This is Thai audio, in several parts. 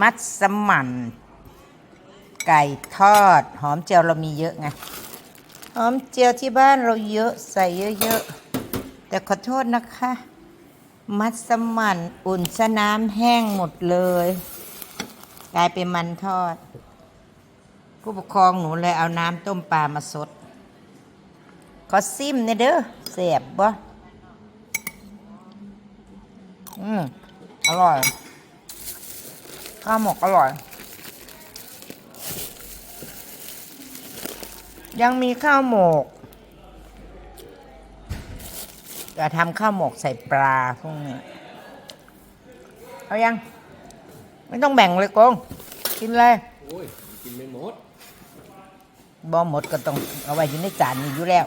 มัดสมั่น ไก่ทอด หอมเจียวเรามีเยอะไง หอมเจียวที่บ้านเราเยอะใส่เยอะๆ แต่ขอโทษนะคะ มัดสมั่นอุ่นซะน้ำแห้งหมดเลย กลายเป็นมันทอด ผู้ปกครองหนูเลยเอาน้ำต้มปลามาสด ขอซิมเนี่ยเด้อเสียบบ่อืมอร่อย ข้าวหมกอร่อย ยังมีข้าวหมกจะทำข้าวหมกใส่ปลาพวกนี้เอายัง ไม่ต้องแบ่งเลยโกงกินเลยโอ้ยกินไม่หมดบ่หมดก็ต้องเอาไว้อยู่ในจานนี้อยู่แล้ว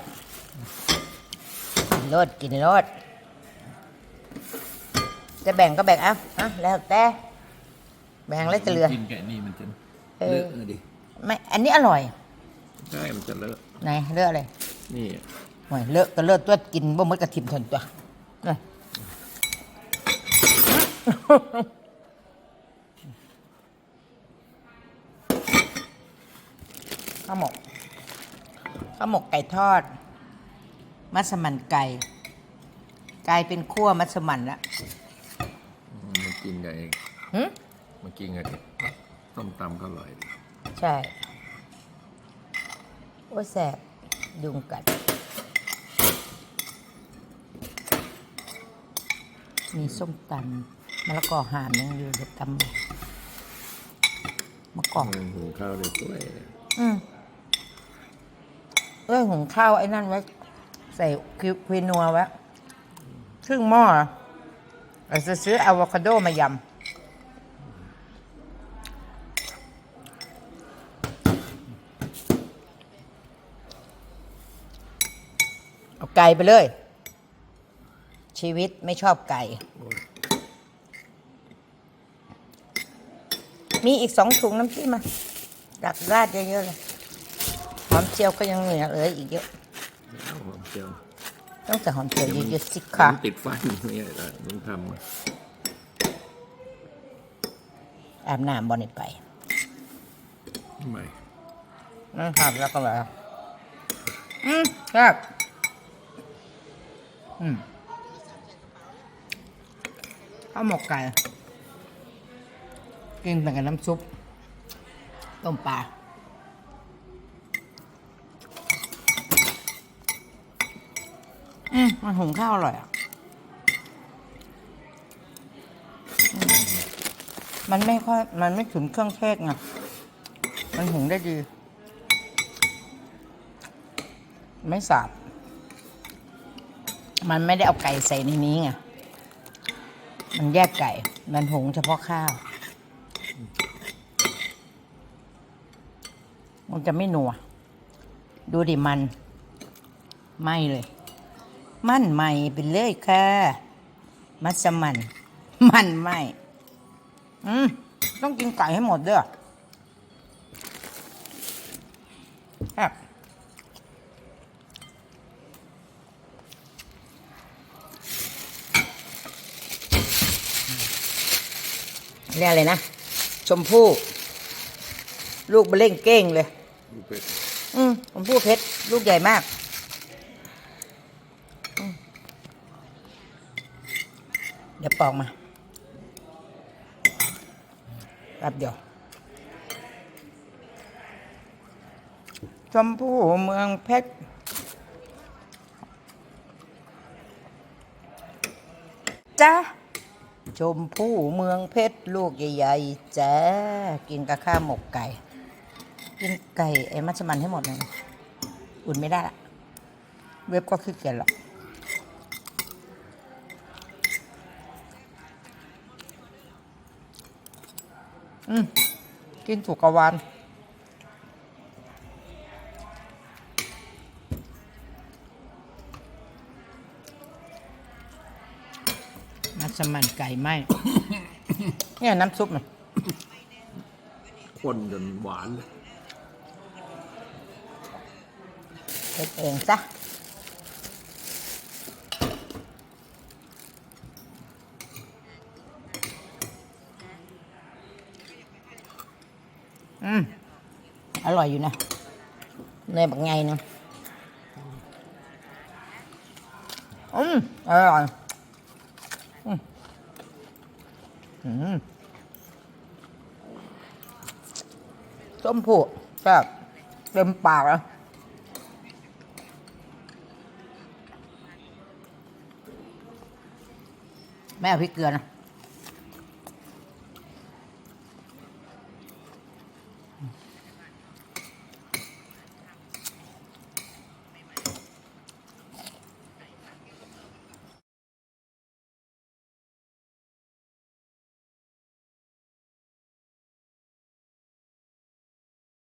กินรสกินรสจะแบ่งก็แบ่งเอาเอาแล้วแต่ แบ่งแล้วจะเหลือกินแกะนี่มันจะเออเลอะเลยดิไม่อันนี้อร่อยใช่มันจะเลอะไหนเลือกอะไรนี่โอ้ยเลอะก็เลอะตัวกินบ่หมดกระถิ่มทนตัวนี่ข้าวหมกข้าวหมกไก่ทอด มัสมั่นไก่กลายเป็นขั้วมัสมั่นแล้วมันกินกับไอ้หึ มันกินกับต้มตำก็อร่อยดิใช่ โอ้ยแสบยุงกัด มีส้มตำมะละกอหามยังอยู่เดี๋ยวตำมะกอกมันหุงข้าวได้สวยอืมเอ้ยหุงข้าวไอ้นั่นไว้ ใส่คิวควินัวไว้ครึ่งหม้อเราจะซื้ออะโวคาโดมายำ เอา ไก่ไปเลย ชีวิตไม่ชอบไก่ มีอีกสองถุงน้ำจิ้มมา ดักราดเยอะๆเลยหอมเจียวก็ยังเหลือเหลืออีกเยอะเอาหอมเจียวต้องแต่หอมเจียวเยอะๆสิค่ะมันติดฟันนี่แหละมึงทอาบน้ำบ่นี่ไปำทำไมนั่งทำแล้วก็แบบอืมครับ อืมข้าวหมกไก่ กินแต่กับน้ำซุป ต้มปลาอืมมันหุงข้าวอร่อยอะมมันไม่ค่อย มันไม่ถึงเครื่องเทศไง มันหุงได้ดี ไม่สาบ มันไม่ได้เอาไก่ใส่ในนี้ไง มันแยกไก่ มันหุงเฉพาะข้าว มันจะไม่หนัว ดูดิมัน ไม่เลย มันใหม่ไปเลยค่ะ มัสมัน มันไหมอืม ต้องกินไก่ให้หมดเด้อ เรียกอะไรนะ ชมพู่ ลูกเบลเล่งเก้งเลยดูเป็ดอืมชมพู่เพชร ลูกใหญ่มากอืมเดี๋ยวปอกมาแป๊บเดียว ชมพู่เมืองเพชรจ้า ชมพู่เมืองเพชรลูกใหญ่ๆจ้กินกับข้าวหมกไก่ กินไก่ไอ้มัชมันให้หมดเลยอุ่นไม่ได้ละเว็บก็ขี้เกียจหรอกอืมกินถูกกวาน สมันไก่ไหมเนี่ยน้ำซุปมันข้นจนหวานเลยเฮ็ดเองซะอืม อร่อยอยู่นะ เนยแบบไงนะอืม อร่อยอืมอืม ส้มผูแบบเต็มปากแล้วแม่อพริกเกลือนะ